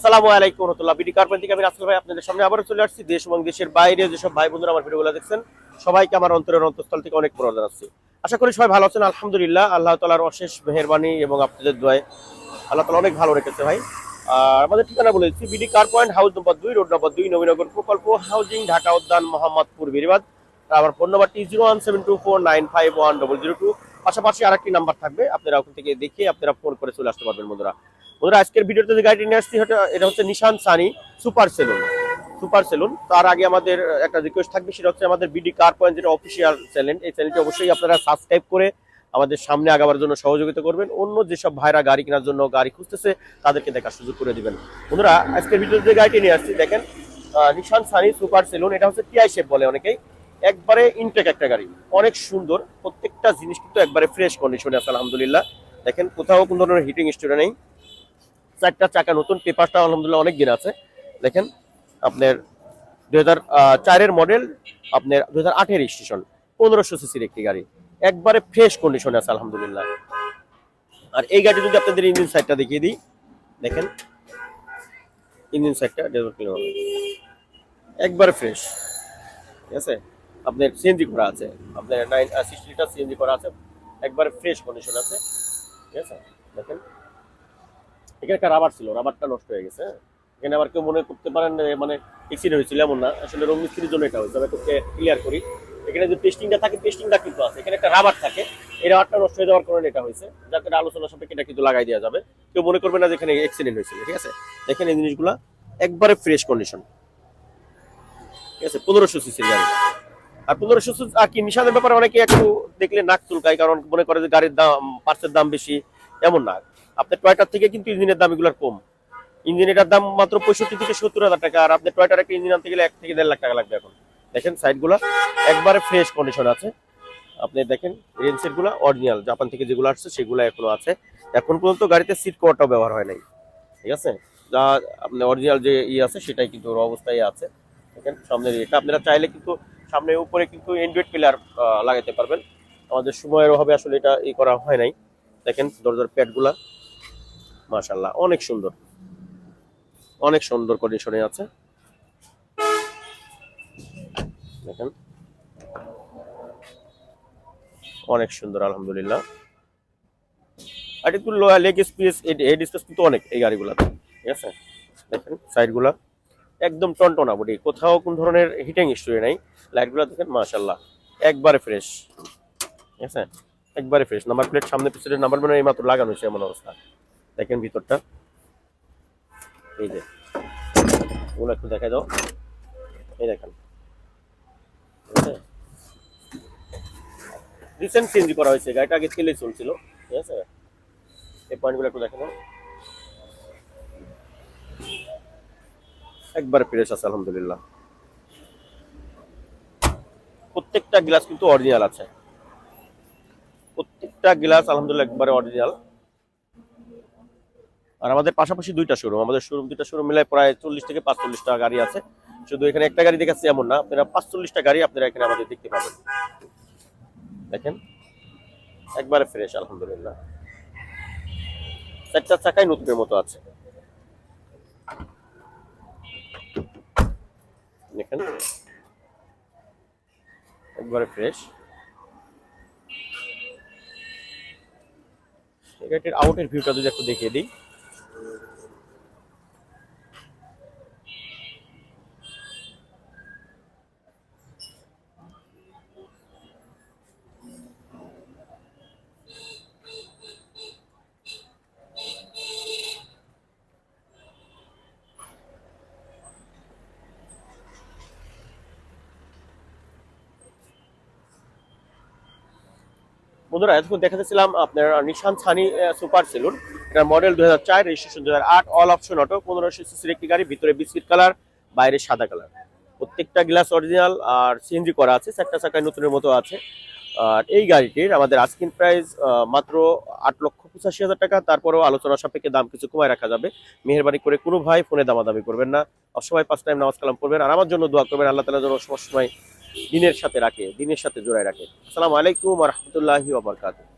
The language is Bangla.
আসসালামু আলাইকুম রহমতুল্লাহ। বিডি কার্পেন থেকে আমি রাসেল ভাই আপনাদের সামনে আবারও চলে আসছি। দেশ এবং দেশের বাইরে যেসব ভাই বন্ধুরা আমার ভিডিওগুলো দেখছেন, সবাইকে আমার অন্তরের অন্তঃস্থল থেকে অনেক বড় জানাচ্ছি। আশা করি সবাই ভালো আছেন, আলহামদুলিল্লাহ। আল্লাহ তালার অশেষ মেহরবানি এবং আপনাদের দোয়ায় আল্লাহ তালা অনেক ভালো রেখেছে ভাই। আর আমাদের ঠিকানা বলে দিচ্ছি, BD car point house number দুই, রোড নম্বর দুই, নবীনগর প্রকল্প, হাউজিং, ঢাকা উদ্যান, মোহাম্মদপুর, বিরিবাদ। আমার ফোন নাম্বারটি zero one seven two four nine five one double zero two. পাশাপাশি আরেকটি নাম্বার থাকবে, আপনারা ওখান থেকে দেখে আপনারা ফোন করে চলে আসতে পারবেন বন্ধুরা। বন্ধুরা, আজকের ভিডিওতে যে গাড়িটি নিয়ে আসছি এটা- হচ্ছে Nissan Sunny super saloon super saloon তার আগে আমাদের একটা রিকোয়েস্ট থাকবে, সেটা হচ্ছে আমাদের বিডি কার পয়েন্ট যেটা অফিসিয়াল চ্যানেল এই চ্যানেলটি অবশ্যই আপনারা সাবস্ক্রাইব করে আমাদের সামনে আগাবার জন্য সহযোগিতা করবেন। অন্য যেসব ভাইরা গাড়ি কেনার জন্য গাড়ি খুঁজতেছে, তাদেরকে দেখার সুযোগ করে দিবেন। বন্ধুরা, আজকের ভিডিওতে যে গাড়িটি নিয়ে আসছি, দেখেন নিশান সানি সুপার সেলুন এটা হচ্ছে টিআই শেপ বলে অনেকেই। একবারে ইনটেক একটা গাড়ি। অনেক সুন্দর, প্রত্যেকটা জিনিস কিন্তু একবারে ফ্রেশ কন্ডিশনে আছে, আলহামদুলিল্লাহ। দেখেন, কোথাও কোনো ধরনের হিটিং স্টোরে নেই। চারটা চাকা, নতুন পেপারটা আলহামদুলিল্লাহ অনেক দিন আছে। দেখেন, আপনার দু হাজার চারের মডেল আপনার দু হাজার আটের স্টেশন পনেরোশো সিসির একটি গাড়ি। একবারে ফ্রেশ কন্ডিশনে আছে, আলহামদুলিল্লাহ। আর এই গাড়ি যদি আপনাদের ইঞ্জিন সাইডটা দেখিয়ে দিই, দেখেন ইঞ্জিন সাইডটা একবারে ফ্রেশ ঠিক আছে? আপনার সিএনজি করা আছে। আপনার নাইন সিক্সটি লিটার সিএনজি করা আছে। একবারে ফ্রেশ কন্ডিশন আছে। ঠিক আছে? দেখেন। এখানে একটা রাবার ছিল রাবারটা নষ্ট হয়ে গেছে হ্যাঁ? এখানে আবার কেউ মনে করতে পারেন মানে অ্যাক্সিডেন্ট হয়েছিল এমন না। আসলে রং মিস্ত্রির জন্য এটা হয়েছে, আমি ক্লিয়ার করি। এখানে যে টেস্টিংটা থাকে টেস্টিংটা কিন্তু আছে। এখানে একটা রাবার থাকে। এই রাবারটা নষ্ট হয়ে যাওয়ার কারণে এটা হয়েছে। এটা আলোচনা সাপেক্ষে এটা কিন্তু লাগাই দেওয়া যাবে। কেউ মনে করবে না যে, এখানে অ্যাক্সিডেন্ট হয়েছিল, ঠিক আছে? দেখেন এই জিনিসগুলো একবারে ফ্রেশ কন্ডিশন ঠিক আছে? পনেরোশো সিসির গাড়ি। আর পনেরোশো কি নিশানের ব্যাপারে অনেকে একটু দেখলে নাক চুলকায়, কারণ মনে করে যে গাড়ির দাম, পার্সের দাম বেশি, এমন না। আপনার টয়টার থেকে কিন্তু ইঞ্জিনের দাম এগুলোর কম। ইঞ্জিনের দাম মাত্র পঁয়ষট্টি থেকে সত্তর হাজার টাকা, আর আপনার টয়টার একটা ইঞ্জিন আনতে গেলে এক থেকে দেড় লাখ টাকা লাগবে এখন। দেখেন সাইডগুলো, একবারে ফ্রেশ কন্ডিশন আছে। আপনি দেখেন রেঞ্জেরগুলা অরিজিনাল জাপান থেকে যেগুলো আসছে সেগুলো এখনও আছে। এখন পর্যন্ত গাড়িতে সিট কভারটাও ব্যবহার হয় নাই। ঠিক আছে? যা আপনার অরিজিনাল যে ই আছে, সেটাই কিন্তু ওর অবস্থায় আছে। দেখেন, সামনের এটা আপনারা চাইলে কিন্তু সামনে উপরে কিন্তু অ্যান্ড্রয়েড প্লেয়ার লাগাইতে পারবেন। আমাদের সময়ের অভাবে আসলে এটা ই করা হয় নাই। দেখেন দরজার প্যাডগুলা। মাশাল্লাহ অনেক সুন্দর। অনেক সুন্দর কন্ডিশনে আছে। দেখেন। অনেক সুন্দর, আলহামদুলিল্লাহ। আর একটু লেগ স্পেস হেড স্পেস কিন্তু অনেক এই গাড়িগুলোতে। ঠিক আছে? দেখেন সাইডগুলা একদম টনটনা বডি, কোথাও কোন ধরনের হিটিং স্টোরি নাই। লাইটগুলো দেখেন মাশাল্লাহ একবারে ফ্রেশ ঠিক আছে? একবারে ফ্রেশ নাম্বার প্লেট সামনে পিছনে নাম্বার মানে এই মাত্র লাগানো হয়েছে এমন অবস্থা। দেখেন ভিতরটা। এই যে ওগুলো একটু দেখা দাও। এই দেখেন। রিসেন্ট চেঞ্জ করা হয়েছে, গাড়িটা আগে তেলে চলছিল। ঠিক আছে? এই পয়েন্টগুলো একটু দেখে নাও একবার ফ্রেশ আছে, আলহামদুলিল্লাহ। প্রত্যেকটা গ্লাস কিন্তু অরিজিনাল আছে। প্রত্যেকটা গ্লাস আলহামদুলিল্লাহ একবারে অরিজিনাল। আর আমাদের পাশাপাশি দুইটা শোরুম আমাদের শোরুম দুইটা শোরুম মিলায় প্রায় চল্লিশ থেকে পাঁচচল্লিশটা গাড়ি আছে। শুধু এখানে একটা গাড়ি দেখাচ্ছি এমন না, আপনারা পাঁচচল্লিশটা গাড়ি আপনারা এখানে আমাদের দেখতে পাবেন। দেখেন, একবারে ফ্রেশ আলহামদুলিল্লাহ। চারটা চাকাই নতুনের মতো আছে। দেখেন। একবারে ফ্রেশ এটার আউটের ভিউটা যদি একটু দেখিয়ে দিই। বন্ধুরা, এতক্ষণ দেখা যাচ্ছিলাম আপনার নিশান ছানি সুপার সেলুন। এটার মডেল দুই হাজার চার রেজিস্ট্রেশন দুই হাজার আট অল অপশন অটো পনেরোশো সিসির একটি গাড়ি, ভিতরে বিস্কিট কালার বাইরে সাদা কালার প্রত্যেকটা গ্লাস অরিজিনাল আর সিএনজি করা আছে, চারটা চাকায় নতুনের মতো আছে। আর এই গাড়িটির আমাদের আস্কিন প্রাইস মাত্র আট লক্ষ পঁচাশি হাজার টাকা। তারপরেও আলোচনা সাপেক্ষে দাম কিছু কমায় রাখা যাবে। মেহরবানি করে কোনো ভাই ফোনে দামাদামি করবেন না। সবসময় পাঁচ টাইম নামাজ কালাম করবেন আর আমার জন্য দোয়া করবেন, আল্লাহ তালা যেন সবসময় দিনের সাথে রাখে দিনের সাথে জোড়ায় রাখে। আসসালামু আলাইকুম রহমতুল্লাহি ওবরকাতুহ